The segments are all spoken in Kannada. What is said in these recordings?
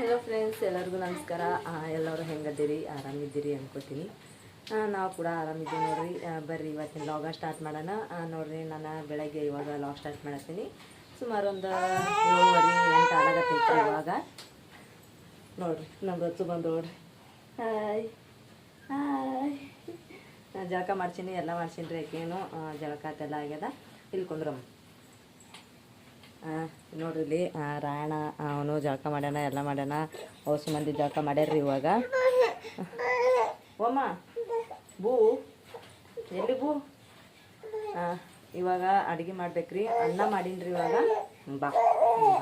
ಹಲೋ ಫ್ರೆಂಡ್ಸ್ ಎಲ್ಲರಿಗೂ ನಮಸ್ಕಾರ. ಎಲ್ಲರೂ ಹೆಂಗದ್ದೀರಿ? ಆರಾಮಿದ್ದೀರಿ ಅನ್ಕೋತೀನಿ. ಆ, ನಾವು ಕೂಡ ಆರಾಮಿದ್ದೀವಿ ನೋಡ್ರಿ. ಬರ್ರಿ ಇವತ್ತಿನ ಲಾಗ ಸ್ಟಾರ್ಟ್ ಮಾಡೋಣ. ನೋಡಿರಿ ನಾನು ಬೆಳಗ್ಗೆ ಇವಾಗ ಲಾಗ್ ಸ್ಟಾರ್ಟ್ ಮಾಡತ್ತೀನಿ ಸುಮಾರು ಒಂದು ಏಳುವರೆ ಎಂಟು ಆಗತ್ತೈತ್ರಿ ಇವಾಗ. ನೋಡ್ರಿ ನಮ್ಮ ಹೊತ್ತು ಬಂದು ನೋಡ್ರಿ ಹಾಯ್. ಹಾಯ್ ಜಳಕ ಮಾಡ್ಸೀನಿ ಎಲ್ಲ ಮಾಡ್ಸೀನಿ ರೀ ಏನು ಜಳಕ ಅದೆಲ್ಲ ಆಗ್ಯದ. ಇಲ್ಲಿ ನೋಡ್ರಿ ರಾಯಣ ಅವನು ಜಳಕ ಮಾಡ್ಯಾನ, ಎಲ್ಲ ಮಾಡ್ಯಾನ. ಹೊಸ ಮಂದಿ ಜಳಕ ಮಾಡ್ಯಾರ್ರಿ ಇವಾಗ. ಓಮ್ಮ ಬೂ, ಎಲ್ಲಿ ಬೂ? ಇವಾಗ ಅಡುಗೆ ಮಾಡ್ಬೇಕ್ರಿ. ಅನ್ನ ಮಾಡೀನ್ರಿ ಇವಾಗ. ಬಾ ಬಾ.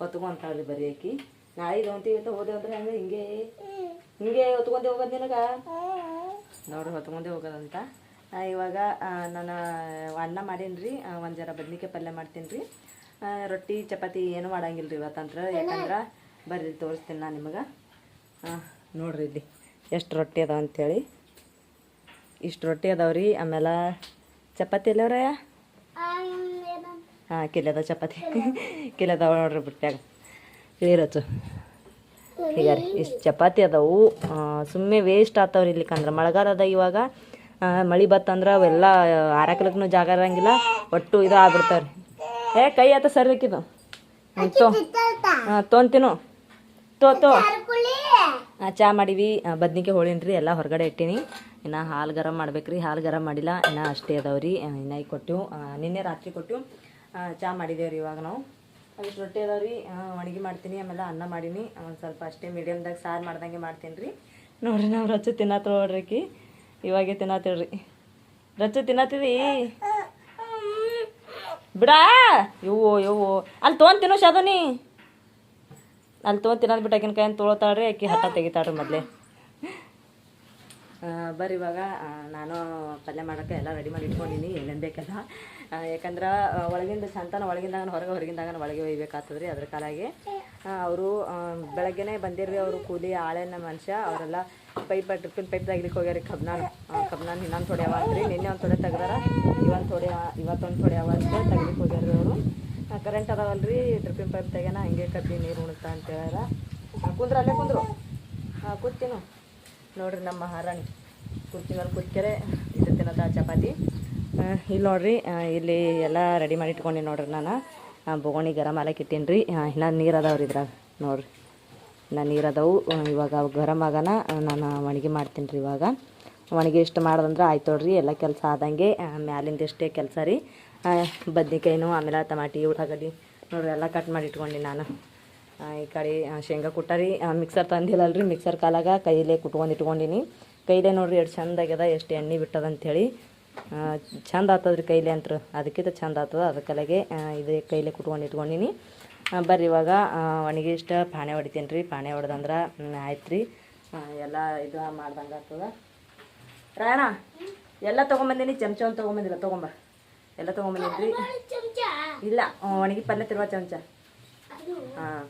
ಹೊತ್ಕೊಂತಾಳ್ರಿ ಬರೀ ಆಕಿ. ನಾಳೆ ಹೊಂತೀವಿ ಅಂತ ಹೋದೆ ಅಂದ್ರೆ ಹಂಗೆ? ಹಿಂಗೆ? ಹಿಂಗೆ ಹೊತ್ಕೊಂಡೆ ಹೋಗೋದು ನಿನಗೆ? ನೋಡ್ರಿ, ಹೊತ್ಕೊಂಡೆ ಹೋಗೋದಂತ ಇವಾಗ ನಾನು ಅನ್ನ ಮಾಡೀನಿ ಒಂದು ಜರ ಬದ್ನಿಕಾಯಿ ಪಲ್ಯ ಮಾಡ್ತೀನಿ ರೀ ರೊಟ್ಟಿ ಚಪಾತಿ ಏನು ಮಾಡಂಗಿಲ್ಲ ರೀ ಇವತ್ತಂತ್ರ. ಯಾಕಂದ್ರೆ ಬರ್ರಿ ತೋರಿಸ್ತೀನಿ ನಾನು ನಿಮಗೆ. ಹಾಂ ನೋಡ್ರಿ ಇಲ್ಲಿ ಎಷ್ಟು ರೊಟ್ಟಿ ಅದಾವ ಅಂಥೇಳಿ ಇಷ್ಟು ರೊಟ್ಟಿ ಅದಾವ ರೀ. ಆಮೇಲೆ ಚಪಾತಿ ಎಲ್ಲವ್ರ ಹಾಂ ಕಿಲೆದ ಚಪಾತಿ. ಕಿಲದವ ನೋಡ್ರಿ ಬಿಟ್ಟಾಗ ಇಳಿರಚ್ಚು ಈಗ ರೀ ಇಷ್ಟು ಚಪಾತಿ ಅದಾವು. ಸುಮ್ಮನೆ ವೇಸ್ಟ್ ಆಗ್ತಾವ್ರಿ ಇಲ್ಲಿಕಂದ್ರೆ ಮಳೆಗಾಲ ಅದ ಇವಾಗ. ಮಳೆ ಬತ್ತಂದ್ರೆ ಅವೆಲ್ಲ ಆರಾಕ್ಲಕ್ಕೂ ಜಾಗ ಇರಂಗಿಲ್ಲ. ಒಟ್ಟು ಇದು ಆಗ್ಬಿಡ್ತಾವ್ರಿ. ಏ ಕೈ ಆತ ಸರಿ ಹಾಕಿದ್ದು ತೋ. ಹಾಂ ತೊಂತೀನು. ತೋ ತೋ. ಆ, ಚಾ ಮಾಡೀವಿ. ಬದ್ನಿಕೆ ಬದ್ನಿಕಾಯಿ ಹೋಳಿನ್ರಿ ಎಲ್ಲ ಹೊರಗಡೆ ಇಟ್ಟೀನಿ. ಇನ್ನು ಹಾಲು ಗರಂ ಮಾಡ್ಬೇಕ್ರಿ. ಹಾಲು ಗರಂ ಮಾಡಿಲ್ಲ. ಇನ್ನು ಅಷ್ಟೇ ಅದಾವ್ರಿ. ಇನ್ನ ಈಗ ಕೊಟ್ಟಿವು ನಿನ್ನೆ ರಾತ್ರಿ ಕೊಟ್ಟು ಚಾ ಮಾಡಿದೇವ್ರಿ ಇವಾಗ ನಾವು. ಅವಿಷ್ಟು ರೊಟ್ಟಿ ಅದಾವ್ರಿ. ಅಡುಗೆ ಮಾಡ್ತೀನಿ. ಆಮೇಲೆ ಅನ್ನ ಮಾಡೀನಿ. ಒಂದು ಸ್ವಲ್ಪ ಅಷ್ಟೇ ಮೀಡಿಯಮ್ದಾಗ ಸಾರು ಮಾಡ್ದಂಗೆ ಮಾಡ್ತೀನಿ ರೀ ನೋಡ್ರಿ ನಾವು ರಚ್ಚು ತಿನ್ನತ್ತ ನೋಡ್ರಿ ಇವಾಗೆ ತಿನ್ನತ್ತೇಳ್ರಿ ರಚ್ಚು ತಿನ್ನತ್ತಿದಿ ಬಿಡಾ. ಇವು ಇವು ಅಲ್ಲಿ ತೊಗೊಂಡ್ ತಿನ್ನೋ ಶಾದನಿ ಅಲ್ಲಿ ತೊಗೊಂಡ್ ತಿನ್ನೋದು ಬಿಟ್ಟು ಆಕಿನ ಕೈಯನ್ನು ತೊಳೋತಾಳ್ರಿ, ಆಕಿ ಹತ್ತ ತೆಗಿತಾಳ್ರಿ ಮೊದಲೇ. ಬರ್ರಿ ಇವಾಗ. ನಾನು ಪಲ್ಯ ಮಾಡೋಕ್ಕೆ ಎಲ್ಲ ರೆಡಿ ಮಾಡಿ ಇಟ್ಕೊಂಡಿನಿ, ಏನೇನು ಬೇಕಲ್ಲ. ಯಾಕಂದ್ರೆ ಒಳಗಿಂದ ಚಂತನ ಒಳಗಿಂದಾಗ ಹೊರಗೆ ಹೊರಗಿಂದಾಗ ಒಳಗೆ ಒಯ್ಬೇಕಾಗ್ತದೆ ರೀ ಅದ್ರ ಕಾಲಾಗಿ. ಅವರು ಬೆಳಗ್ಗೆನೇ ಬಂದಿರ್ರಿ ಅವರು ಕೂಲಿ, ಆಳೆನ ಮನುಷ್ಯ, ಅವರೆಲ್ಲ ಪೈಪ್ ಡ್ರಿಪ್ಪಿನ ಪೈಪ್ ತೆಗಿಲಿಕ್ಕೆ ಹೋಗ್ಯಾರಿ ಕಬ್ನಾನ್ ಕಬ್ನಾನ್ ಇನ್ನೊಂದು ಥೋಡೆ ಅವ ಅಂತ್ರಿ ನಿನ್ನೆ ಒಂದು ಥೋಡೆ ತೆಗ್ದಾರ. ಇವತ್ತು ಥೋಡೆ ಇವತ್ತೊಂದು ಥೋಡೆ ಅವ ಅಂತ ತೆಗಿಲಿಕ್ಕೆ ಹೋಗ್ಯಾರ ಅವರು. ಕರೆಂಟ್ ಅದಾವಲ್ಲ ರೀ ಟ್ರಿಪ್ಪಿನ ಪೈಪ್ ತೆಗ್ಯಾನ, ಹಂಗೆ ಕಬ್ಬಿ ನೀರು ಉಣಿಸ್ತಾ ಅಂತ ಹೇಳ್ಯಾರ. ಕುಂದ್ರ, ಅಲ್ಲೇ ಕುಂದ್ರು. ಹಾಂ ಕೂತಿನ ನೋಡ್ರಿ ನಮ್ಮ ಮಹಾರಾಣಿ. ಕುರ್ತಿನಲ್ಲಿ ಕುತ್ಕೆರೆ ಇದು ತಿನ್ನತ್ತ ಚಪಾತಿ. ಇಲ್ಲಿ ನೋಡ್ರಿ ಇಲ್ಲಿ ಎಲ್ಲ ರೆಡಿ ಮಾಡಿ ಇಟ್ಕೊಂಡಿ ನೋಡ್ರಿ ನಾನು. ಬೋಗಣಿ ಬೊಗಣಿ ಗರಂ ಹಾಲಕ್ಕೆ ಇಟ್ಟೀನಿ ರೀ ಇನ್ನೂ ನೀರು ಅದಾವ್ರಿ ಇದ್ರಾಗ. ನೋಡ್ರಿ. ಇನ್ನು ನೀರು ಅದಾವು ಇವಾಗ ಗರಮ್ ಗರಂ ಆಗನ ನಾನು ಒಣಗಿ ಮಾಡ್ತೀನಿ ರೀ ಇವಾಗ. ಒಣಗಿ ಇಷ್ಟು ಮಾಡ್ದಂದ್ರೆ ಆಯ್ತು ನೋಡ್ರಿ, ಎಲ್ಲ ಕೆಲಸ ಆದಂಗೆ ಮ್ಯಾಲಿಂದ ಇಷ್ಟೇ ಕೆಲಸ ರೀ. ಬದ್ನಿಕಾಯಿನೂ ಆಮೇಲೆ ಟಮಾಟಿ ಉಳ್ಳಾಗಡ್ಡಿ ನೋಡ್ರಿ, ಎಲ್ಲ ಕಟ್ ಮಾಡಿ ಇಟ್ಕೊಂಡು ನಾನು. ಈ ಕಡೆ ಶೇಂಗಾ ಕುಟ್ಟಾರಿ ಮಿಕ್ಸರ್ ತಂದಿಲ್ಲಲ್ರಿ ಮಿಕ್ಸರ್ ಕಾಲಾಗ ಕೈಲೇ ಕುಟ್ಕೊಂಡು ಇಟ್ಕೊಂಡಿನಿ. ಕೈಲೇ ನೋಡ್ರಿ ಎಷ್ಟು ಚಂದ ಆಗ್ಯದ, ಎಷ್ಟು ಎಣ್ಣೆ ಬಿಟ್ಟದ ಅಂಥೇಳಿ ಚಂದ ಆತದ್ರಿ ಕೈಲೇ ಅಂತ ಅದಕ್ಕಿಂತ ಚಂದ ಆಗ್ತದ ಅದಕ್ಕೆಲ್ಲಗೆ ಇದೇ ಕೈಲೇ ಕುಟ್ಕೊಂಡು ಇಟ್ಕೊಂಡಿನಿ. ಬರ್ರಿ ಇವಾಗ. ಒಣಗಿ ಇಷ್ಟ, ಪಾಣೆ ಹೊಡಿತೀನಿ ರೀ. ಪಾಣೆ ಹೊಡೆದಂದ್ರೆ ಆಯ್ತು ರೀ ಎಲ್ಲ ಇದು ಮಾಡ್ದಂಗೆ ಆಗ್ತದ. ರಾಯಣ ಎಲ್ಲ ತೊಗೊಂಬಂದೀನಿ. ಚಮಚ ಒಂದು ತೊಗೊಂಬಂದಿಲ್ಲ. ತೊಗೊಂಬ. ಎಲ್ಲ ತೊಗೊಂಬಂದಿದ್ರಿ ಇಲ್ಲ ಒಣಗಿ ಪಲ್ಯ ತಿರುವ ಚಮಚ. ಹಾಂ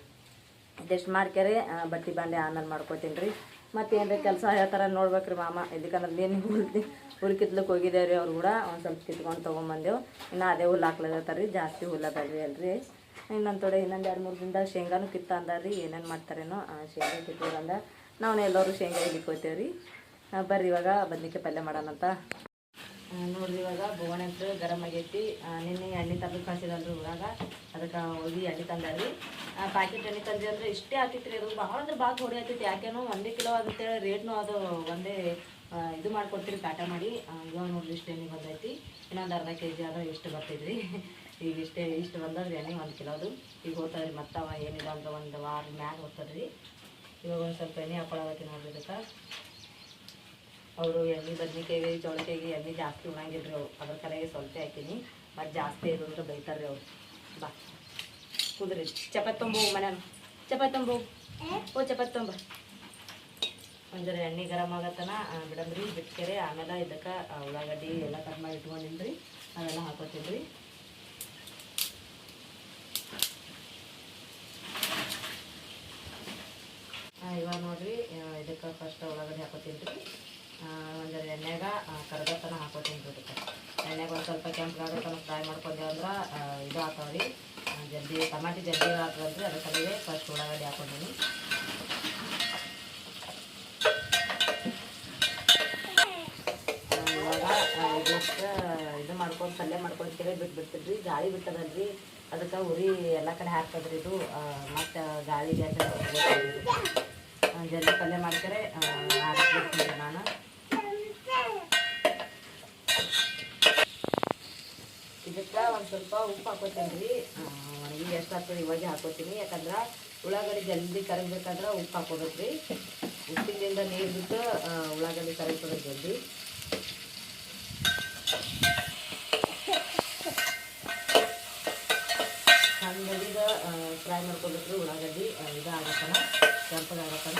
ಇದೆಷ್ಟು ರೀ ಬಟ್ಟೆ ಬಾಂಡೆ ಆಮೇಲೆ ಮಾಡ್ಕೊತೀನಿ ರೀ. ಮತ್ತೆ ರೀ ಕೆಲಸ ಹೇಳ್ತಾರೆ ನೋಡ್ಬೇಕ್ರಿ ಮಾಮ. ಇದಕ್ಕಂದ್ರೆ ನೀನು ಹುಲ್ತಿ ಹುಲ್ ಕಿತ್ಲಕ್ಕೆ ಹೋಗಿದ್ದೇವೆ ರೀ ಅವ್ರು ಕೂಡ. ಒಂದು ಸ್ವಲ್ಪ ಕಿತ್ಕೊಂಡು ತೊಗೊಂಬಂದೆವು. ಇನ್ನು ಅದೇ ಹುಲ್ಲು ಹಾಕ್ಲತ್ತಾರ ರೀ ಜಾಸ್ತಿ ಹುಲ್ಲ ಬೇಡ್ರಿ ಅಲ್ರಿ ಇನ್ನೊಂದು ತೊಡೆ ಇನ್ನೊಂದು ಎರಡು ಮೂರು ದಿನದಾಗ ಶೇಂಗಾನು ಕಿತ್ತ ಅಂದಾರ ರೀ, ಏನೇನು ಮಾಡ್ತಾರೇನೋ ಶೇಂಗಾ ಕಿತ್ತಿರಂದ ನಾವು ಎಲ್ಲರೂ ಶೇಂಗಾ ಇಲ್ಲಿಗೆ ರೀ ಬರ್ರಿ ಇವಾಗ ಬದ್ನಿಕಾಯಿ ಪಲ್ಯ ಮಾಡೋಣಂತ ನೋಡ್ರಿ ಇವಾಗ ಬೋಗಣೆ ಅಂತ ಗರಮ್ ಆಗೈತಿ. ನಿನ್ನೆ ಎಣ್ಣೆ ತಂದು ಕಳ್ಸಿದಲ್ರಿ ಇವಾಗ ಅದಕ್ಕೆ ಹೋಗಿ ಎಣ್ಣೆ ತಂದಾರಿ ಪ್ಯಾಕೆಟ್ ಎಣ್ಣೆ ತಂದಿ ಅಂದ್ರೆ ಇಷ್ಟೇ ಆಗ್ತೈತ್ರಿ ಅದು. ಭಾಳ ಅಂದ್ರೆ ಭಾಳ ಥೋಡಿ ಆಗ್ತೈತಿ ಯಾಕೇನೋ ಒಂದೇ ಕಿಲೋ ಅಂತೇಳಿ ರೇಟ್ನು ಅದು ಒಂದೇ ಇದು ಮಾಡ್ಕೊಡ್ತೀರಿ ಕಾಟ ಮಾಡಿ. ಇವಾಗ ನೋಡ್ರಿ ಇಷ್ಟು ಎಣ್ಣೆ ಬಂದೈತಿ. ಇನ್ನೊಂದು ಅರ್ಧ ಕೆ ಜಿ ಆದ್ರೆ ಇಷ್ಟು ಬರ್ತೈತ್ರಿ. ಈಗ ಇಷ್ಟೇ ಇಷ್ಟು ಬಂದದ್ರಿ ಎಣ್ಣೆ ಒಂದು ಕಿಲೋದು ಈಗ ಹೋಗ್ತಾವ್ರಿ ಮತ್ತೆ ಅವ ಏನಿಲ್ಲ ಅಂದ್ರೆ ಒಂದು ವಾರ ಮ್ಯಾಗ ಹೋಗ್ತದ್ರಿ ಇವಾಗ ಒಂದು ಸ್ವಲ್ಪ ಎಣ್ಣೆ ಹಾಕೊಳಗತ್ತಿ ನೋಡ್ರಿ ಇದಕ್ಕೆ. ಅವರು ಎಣ್ಣೆ ಬದ್ನಿಕಾಯಿಗೆ ಚೌಳಿಕಾಯಿ ಎಣ್ಣೆ ಜಾಸ್ತಿ ಉಣಂಗಿಲ್ಲ ರೀ ಅವ್ರು. ಅದ್ರ ಕಡೆಗೆ ಸ್ವಲ್ಪ ಹಾಕಿನಿ. ಮತ್ತು ಜಾಸ್ತಿ ಇರೋದ್ರೆ ಅಂದ್ರೆ ರೀ ಅವ್ರು. ಬಾ. ಕುದ್ರಿ. ಚಪಾತಿ ತುಂಬು ಮನೆ ಚಪಾತಿ ತುಂಬು. ಓ, ಚಪಾತಿ ತೊಂಬ. ಒಂದರ ಎಣ್ಣೆ ಗರಮ್ ಆಗತ್ತನ ಬಿಡಮ್ರಿ ಬಿಟ್ಕೆರೆ, ಆಮೇಲೆ ಇದಕ್ಕೆ ಉಳ್ಳಾಗಡ್ಡಿ ಎಲ್ಲ ಕಟ್ ಮಾಡಿ ಇಟ್ಕೊಂಡಿನಿ ರೀ ಅವೆಲ್ಲ ಹಾಕೋತೀನಿ ರೀ ಫಸ್ಟ್ ಒಳಗಡೆ ಹಾಕೋತೀನಿ ರೀ ಒಂದು ಎಣ್ಣೆಗ ಕರ್ಗತನ ಹಾಕೋತೀನಿ ರೀ ಎಣ್ಣೆಗೆ ಒಂದು ಸ್ವಲ್ಪ ಕೆಂಪಗಾಗ ತನಕ ಫ್ರೈ ಮಾಡ್ಕೊಂಡೆ ಅಂದ್ರೆ ಇದು ಹಾಕವ್ ರೀ. ಜಲ್ದಿ, ಟಮಾಟಿ ಜಲ್ದಿ ಹಾಕಲ್ರಿ ಅದ್ರ ಸಲುವೆ ಫಸ್ಟ್ ಉಳ್ಳಾಗಡ್ಡಿ ಹಾಕೊಂಡಿನಿ. ಇದು ಮಾಡ್ಕೊಂಡು, ಪಲ್ಯ ಮಾಡ್ಕೊಂಡ್ಕೇಳಿ ಬಿಟ್ಬಿಡ್ತಿದ್ರಿ ಗಾಳಿ ಬಿಟ್ಟದಲ್ರಿ. ಅದಕ್ಕೆ ಉರಿ ಎಲ್ಲ ಕಡೆ ಹಾಕ್ತದ್ರಿ ಇದು. ಮತ್ತು ಗಾಳಿಗೆ ಅಂತ ಜಲ್ದಿ ಪಲ್ಯ ಮಾಡ್ತಾರೆ. ನಾನು. ಇದಕ್ಕೆ ಒಂದು ಸ್ವಲ್ಪ ಉಪ್ಪು ಹಾಕೋತೀನಿ. ರೀ ಒಣಗಿ ಎಷ್ಟು ಹಾಕ್ತೀನಿ ಇವಾಗ ಹಾಕೋತೀನಿ. ಯಾಕಂದ್ರೆ ಉಳ್ಳಾಗಡ್ಡಿ ಜಲ್ದಿ ಕರಗಬೇಕಂದ್ರೆ ಉಪ್ಪು ಹಾಕೋಬೇಕು ರೀ ಉಪ್ಪಿನಿಂದ ನೀರು ಬಿಟ್ಟು ಉಳ್ಳಾಗಡ್ಡಿ ಕರಗ್ತದೆ ಜಲ್ದಿ ಚಂದೀಗ ಫ್ರೈ ಮಾಡ್ಕೊಬೇಕ್ರಿ ಉಳ್ಳಾಗಡ್ಡಿ ಆ, ಇದು ಆಗತ್ತನ ಕೆಂಪಗಾಗತ್ತನ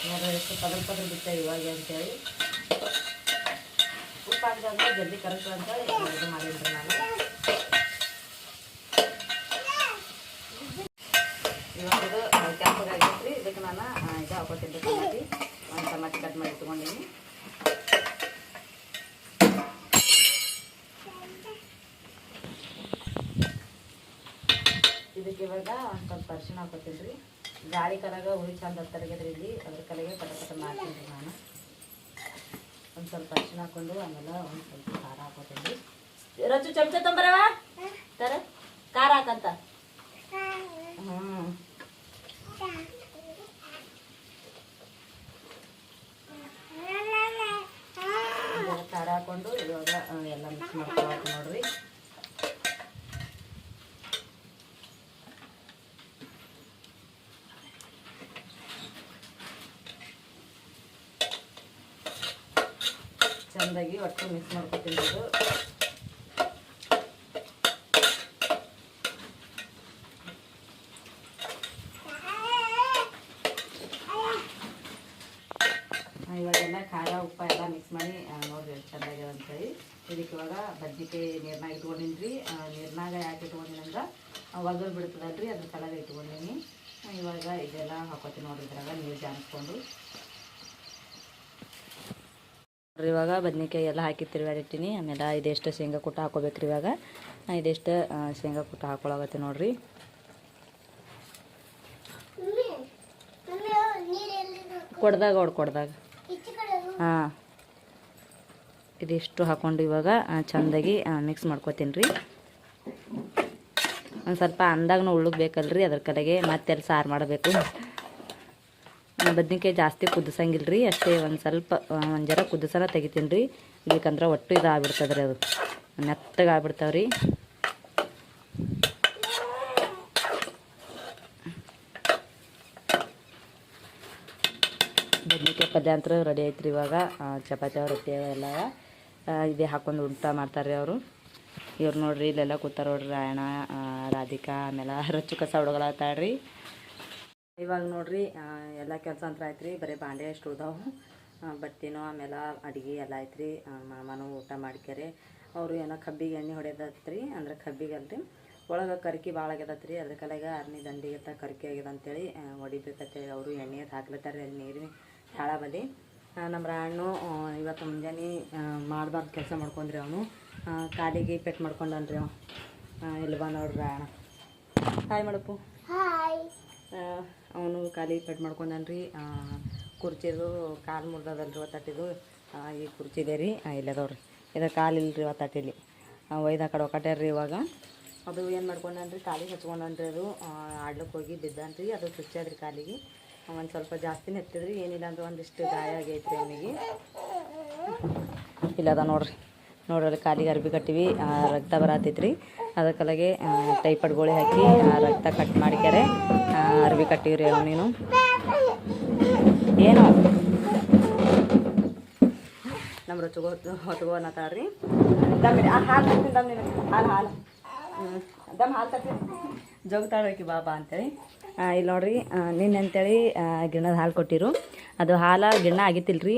ನೋಡ್ರಿ ಎಷ್ಟು ಪದ್ರ ಪದ್ರ ಬಿಟ್ಟೆ ಇವಾಗ ಅಂತೇಳಿ. ಉಪ್ಪು ಅಂದ್ರೆ ಜಲ್ದಿ ಕರಗ್ತದೆ ಅಂತೇಳಿ ಇದು ಮಾಡಿದ್ರಿ ನಾನು. ಇವಾಗ ಇದು ಕೆಂಪಗಾಗೈತ್ರಿ ಇದಕ್ಕೆ ನಾನು ಇದು ಹಾಕೋತೀನಿ ಟಮಾಟಿ. ಒಂದು ಟಮಾಟಿ ಕಟ್ ಮಾಡಿ ಇಟ್ಕೊಂಡಿನಿ ಇದಕ್ಕೆ ಇವಾಗ ಒಂದು ಸ್ವಲ್ಪ ಅರಿಶಿಣ ಹಾಕೋತೀನಿ ರೀ ಗಾಳಿ ಕಲಾಗ ಹುಳಿ ಚಂದ ತರಗದ್ರಿ ಇಲ್ಲಿ ಅದ್ರ ಕಲೆಗೆ ಪಟ ಪಟ ಮಾಡ್ತೀನಿ ನಾನು. ಒಂದು ಸ್ವಲ್ಪ ಅರಿಶಿಣ ಹಾಕೊಂಡು ಆಮೇಲೆ ಒಂದು ಸ್ವಲ್ಪ ಖಾರ ಹಾಕೋತೀನಿ. ರಚು ಚಮಚ ತೊಂಬರವ? ತರ? ಖಾರ ಹಾಕಂತ ಹ್ಞೂ ಇದೆಲ್ಲ ಖಾರ ಹಾಕೊಂಡು ಇವಾಗ ಆ, ಎಲ್ಲ ಮಿಕ್ಸ್ ಮಾಡ್ಕೊಳಕ್ಕೆ ನೋಡ್ರಿ ಚೆಂದಾಗಿ ಒಟ್ಟು ಮಿಕ್ಸ್ ಮಾಡ್ಕೊತೀನಿ ಇದು ಇವಾಗೆಲ್ಲ ಖಾರ, ಉಪ್ಪು ಎಲ್ಲ ಮಿಕ್ಸ್ ಮಾಡಿ ನೋಡಿರಿ ಚೆನ್ನಾಗಿದೆ ಅಂತೇಳಿ. ಇದಕ್ಕೆ ಇವಾಗ ಬದ್ನಿಕಾಯಿ ನೀರ್ನಾಗ ಇಟ್ಕೊಂಡಿನ್ರಿ. ನೀರ್ನಾಗ ಯಾಕೆ ಇಟ್ಕೊಂಡಿನಿ ಅಂದ್ರೆ ಒಗಲ್ ಬಿಡ್ತದಲ್ರಿ, ಅದ್ರ ಕಲಾಗ ಇಟ್ಕೊಂಡಿನಿ. ಇವಾಗ ಇದೆಲ್ಲ ಹಾಕೋತೀನಿ ನೋಡಿದ್ರಾಗ ನೀರು ಜಾನಿಸ್ಕೊಂಡು ನೋಡ್ರಿ ಇವಾಗ. ಬದ್ನಿಕಾಯಿ ಎಲ್ಲ ಹಾಕಿ ತಿರುಗಾಡಿಟ್ಟಿನಿ ಆಮೇಲೆ ಇದೆಷ್ಟು ಶೇಂಗಾ ಕುಟ್ಟ ಹಾಕೋಬೇಕ್ರಿ ಇವಾಗ. ಇದೆಷ್ಟು ಶೇಂಗಾ ಕುಟ್ಟ ಹಾಕೊಳಗತ್ತೆ ನೋಡ್ರಿ. ಕೊಡ್ದಾಗ ಅವ್ರು ಕೊಡ್ದಾಗ. ಹಾಂ. ಇದಿಷ್ಟು ಹಾಕೊಂಡು ಇವಾಗ ಚೆಂದಾಗಿ ಮಿಕ್ಸ್ ಮಾಡ್ಕೊತೀನಿ ರೀ ಒಂದು ಸ್ವಲ್ಪ ಅಂದಾಗ ಉಳ್ಳುಗ್ಬೇಕಲ್ರಿ ಅದ್ರ ಕಡೆಗೆ ಮತ್ತೆಲ್ಲ ಸಾರು ಮಾಡಬೇಕು. ಬದ್ನಿಕಾಯಿ ಜಾಸ್ತಿ ಕುದಿಸಂಗಿಲ್ಲ ರೀ ಅಷ್ಟೇ ಒಂದು ಸ್ವಲ್ಪ ಒಂದು ಜರ ಕುದಿಸನ ತೆಗಿತೀನಿ ರೀ ಇಲ್ಲಿಕಂದ್ರೆ ಒಟ್ಟು ಇದು ಆಗ್ಬಿಡ್ತದೆ ರೀ ಅದು. ಮೆತ್ತಗೆ ಆಗ್ಬಿಡ್ತಾವೆ ರೀ ಬದ್ನಿಕಾಯಿ ಪಲ್ಯ ಅಂತ ರೆಡಿ ಐತ್ರಿ ಇವಾಗ. ಚಪಾತಿ ರೊಟ್ಟಿ ಎಲ್ಲ ಇದೇ ಹಾಕೊಂಡು ಊಟ ಮಾಡ್ತಾರೆ ಅವರು. ಇವ್ರು ನೋಡ್ರಿ ಇಲ್ಲೆಲ್ಲ ಕೂತಾರ ನೋಡ್ರಿ ರಾಯಣ ರಾಧಿಕಾ, ಆಮೇಲೆ ರಚ್ಚು ಕಸ ಹುಡುಗಲಾತಾಳ್ರಿ ಇವಾಗ ನೋಡ್ರಿ ಎಲ್ಲ ಕೆಲಸ ಅಂತ ಆಯ್ತು ರೀ ಬರೀ ಬಾಂಡೆ ಅಷ್ಟು ಉಳ್ದಾವು. ಬಟ್ಟೆನೋ ಆಮೇಲೆ ಅಡುಗೆ ಎಲ್ಲ ಆಯ್ತು ರೀ ಮಾಮನೂ ಊಟ ಮಾಡ್ಕ್ಯಾರೆ. ಅವರು ಏನೋ ಕಬ್ಬಿಗೆ ಎಣ್ಣೆ ಹೊಡೆದತ್ರಿ ಅಂದ್ರೆ ಕಬ್ಬಿಗೆ ಅಲ್ರಿ. ಒಳಗೆ ಕರ್ಕಿ ಭಾಳ ಆಗ್ಯದತ್ರಿ ಅದ್ರ ಕಲೆಗ ಅರ್ನಿ ದಂಡಿಗೆ ಕರ್ಕಿ ಆಗ್ಯದ ಅಂತೇಳಿ ಹೊಡಿಬೇಕತ್ತೇಳಿ ಹೊಡಿಬೇಕಂತೇಳಿ ಅವರು ಎಣ್ಣೆ ಹಾಕ್ಲತ್ತಾರೆ ಅಲ್ಲಿ ನೀರಿನ ಹಾಳ ಬಲಿ. ನಮ್ಮ ರಾಣು ಇವತ್ತು ಮುಂಜಾನೆ ಮಾಡಬಾರ್ದು ಕೆಲಸ ಮಾಡ್ಕೊಂಡ್ರಿ ಅವನು. ಕಾಲಿಗೆ ಪೆಟ್ಟು ಮಾಡ್ಕೊಂಡನ್ರಿ ಅವ ಇಲ್ಲಿ ನೋಡ್ರಿ ರಾಣ. ಹಾಯ್ ಮಾಡಪ್ಪು ಅವನು ಕಾಲಿಗೆ ಪೆಟ್ ರೀ ಕುರ್ಚಿದು ಕಾಲು ಮುರ್ದದಲ್ರಿ ಒತ್ತಟ್ಟಿದು. ಈ ಕುರ್ಚಿ ಇದೆ ರೀ. ಇಲ್ಲದವ್ರಿ ಇದು ಕಾಲು ರೀ ಒತ್ತಟ್ಟಿಲಿ. ಒಯ್ದು ಆ ಕಡೆ ಒಕ್ಕಟ್ಯಾರ್ರಿ ಇವಾಗ. ಅದು ಏನು ಮಾಡ್ಕೊಂಡನ್ರಿ ಕಾಲಿಗೆ ರೀ ಅದು. ಆಡ್ಲಿಕ್ಕೆ ಹೋಗಿ ಬಿದ್ದಾನ್ರಿ. ಅದು ಚುಚ್ಚಾದ್ರಿ ಕಾಲಿಗೆ. ಒಂದು ಸ್ವಲ್ಪ ಜಾಸ್ತಿನೇ ಎತ್ತಿದ್ರಿ. ಏನಿಲ್ಲ ಅಂದ್ರೆ ಒಂದಿಷ್ಟು ಗಾಯ ಆಗೈತ್ರಿ ಅವನಿಗೆ. ಇಲ್ಲದ ನೋಡ್ರಿ. ನೋಡ್ರಿ ಅಲ್ಲಿ ಕಾಲಿಗೆ ಅರ್ಬಿ ಕಟ್ಟಿವಿ ರಕ್ತ ಬರಾತೈತ್ರಿ ಅದಕ್ಕಲಾಗೆ ಟೈಪಡ್ ಗೋಳಿ ಹಾಕಿ ರಕ್ತ ಕಟ್ ಮಾಡಿಕ್ಯಾರೆ. ಅರ್ಬಿ ಕಟ್ಟಿವ್ರಿ ಅವನೇನು ಏನು? ನಮ್ಮ ರುಚಿ ಹೊತ್ಗೋ ಅನ್ನತಾರ್ರಿ ದಮ್ ಹಾಲು ತರ್ತೀನಿ, ದಮ್ ನೀನು ಹಾಲು ಹಾಲು. ದಮ್ ಹಾಲು ತರ್ತೀನಿ. ಬಾಬಾ ಅಂತೇಳಿ. ಇಲ್ಲಿ ನೋಡ್ರಿ ನಿನ್ನೆ ಅಂತೇಳಿ ಗಿಣ್ಣದ ಹಾಲು ಕೊಟ್ಟಿರು. ಅದು ಹಾಲು ಗಿಣ್ಣ ಆಗಿತ್ತಿಲ್ರಿ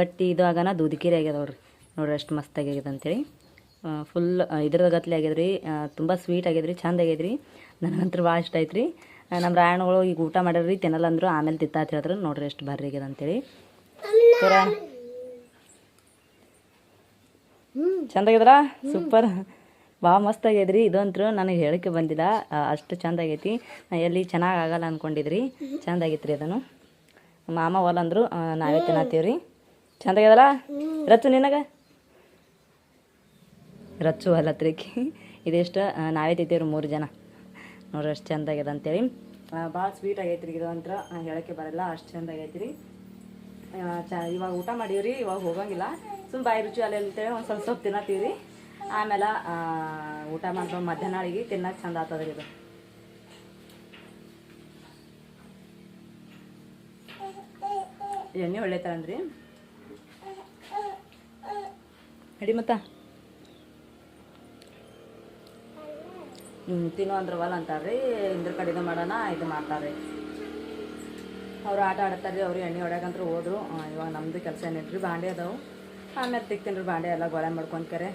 ಗಟ್ಟಿ ಇದು ಆಗನ ದೂದಿಕೀರಿ ಆಗ್ಯದ ನೋಡ್ರಿ ಅಷ್ಟು ಮಸ್ತ್ ಆಗ್ಯದ ಅಂತೇಳಿ. ಫುಲ್ ಇದ್ರದ ಗತ್ಲೆ ಆಗ್ಯದ್ರಿ ತುಂಬ ಸ್ವೀಟ್ ಆಗ್ಯದ್ರಿ, ಚಂದ ಆಗ್ಯದ್ರಿ. ನನಗಂತೂ ಭಾಳ ಇಷ್ಟ ಆಯ್ತು ರೀ ನಮ್ಮ ರಾಯಣಗಳು ಈಗ ಊಟ ಮಾಡ್ಯಾರ್ರಿ, ತಿನ್ನಲ್ಲ ಅಂದರು ಆಮೇಲೆ ತಿತ್ತ ಅಂತ ಹೇಳಿದ್ರು ನೋಡ್ರಿ ಎಷ್ಟು ಭಾರಿ ಆಗ್ಯದ ಅಂತೇಳಿ. ಚಂದ ಆಗ್ಯದ್ರ? ಸೂಪರ್ ಭಾಳ ಮಸ್ತ್ ಆಗ್ಯದ್ರಿ. ಇದಂತೂ ನನಗೆ ಹೇಳಕ್ಕೆ ಬಂದಿಲ್ಲ. ಅಷ್ಟು ಚಂದ ಆಗೈತಿ. ಎಲ್ಲಿ ಚೆನ್ನಾಗಿ ಆಗಲ್ಲ ಅಂದ್ಕೊಂಡಿದ್ರಿ ಚಂದ ಆಗೈತ್ರಿ ಅದನ್ನು. ಮಾಮ ಹೊಲ ಅಂದರು ನಾವೇ ತಿನ್ನತ್ತೀವ್ರಿ. ಚಂದ ರಚು ನಿನಗೆ? ರಚ್ಚು ಹೊಲತ್ರಿಕಿ. ಇದೆಷ್ಟು ನಾವೇ ತಿಂತೀವ್ರಿ ಮೂರು ಜನ. ನೋಡ್ರಿ ಅಷ್ಟು ಚಂದ ಆಗ್ಯದ ಅಂತೇಳಿ ಭಾಳ ಸ್ವೀಟ್ ಆಗೈತ್ರಿ ಇದು ಅಂತ ಹೇಳೋಕ್ಕೆ ಬರಲ್ಲ, ಅಷ್ಟು ಚಂದ ಆಗೈತ್ರಿ. ಚ, ಇವಾಗ ಊಟ ಮಾಡೀವ್ರಿ, ಇವಾಗ ಹೋಗಂಗಿಲ್ಲ. ಸುಮ್ಮ ಬಾಯಿ ರುಚಿ ಅಲ್ಲ ಅಂತೇಳಿ ಒಂದು ಸ್ವಲ್ಪ ಸ್ವಲ್ಪ ತಿನ್ನತ್ತೀವಿ ರೀ ಆಮೇಲೆ ಊಟ ಮಾಡ್ಕೊಂಡು ಮಧ್ಯಾಹ್ನ ಅಡಿಗೆ ತಿನ್ನಕ್ಕೆ ಚಂದ ಆಗ್ತದೆ ರೀ ಇದು. ಎಣ್ಣೆ ಒಳ್ಳೆ ತಗೊಂಡ್ರಿ ಹಿಡಿ ಮತ್ತ. ತಿನ್ನು ಅಂತಾರೆ ರೀ ಇಂದ್ರ ಕಡೆದು ಮಾಡೋಣ, ಇದು ಮಾಡ್ತಾರೆ ಅವ್ರು ಆಟ ಆಡ್ತಾರೆ ಅವ್ರು ಎಣ್ಣೆ ಹೊಡ್ಯಾಕಂತ್ರ ಹೋದ್ರು. ಇವಾಗ ನಮ್ಮದು ಕೆಲಸ ಏನಿಲ್ರಿ, ಬಾಂಡೆ ಅದಾವು. ಆಮೇಲೆ ತಿಕ್ತೀನಿ ರೀ ಬಾಂಡೆ ಎಲ್ಲ ಗೊಳೆ ಮಾಡ್ಕೊಂತಾರೆ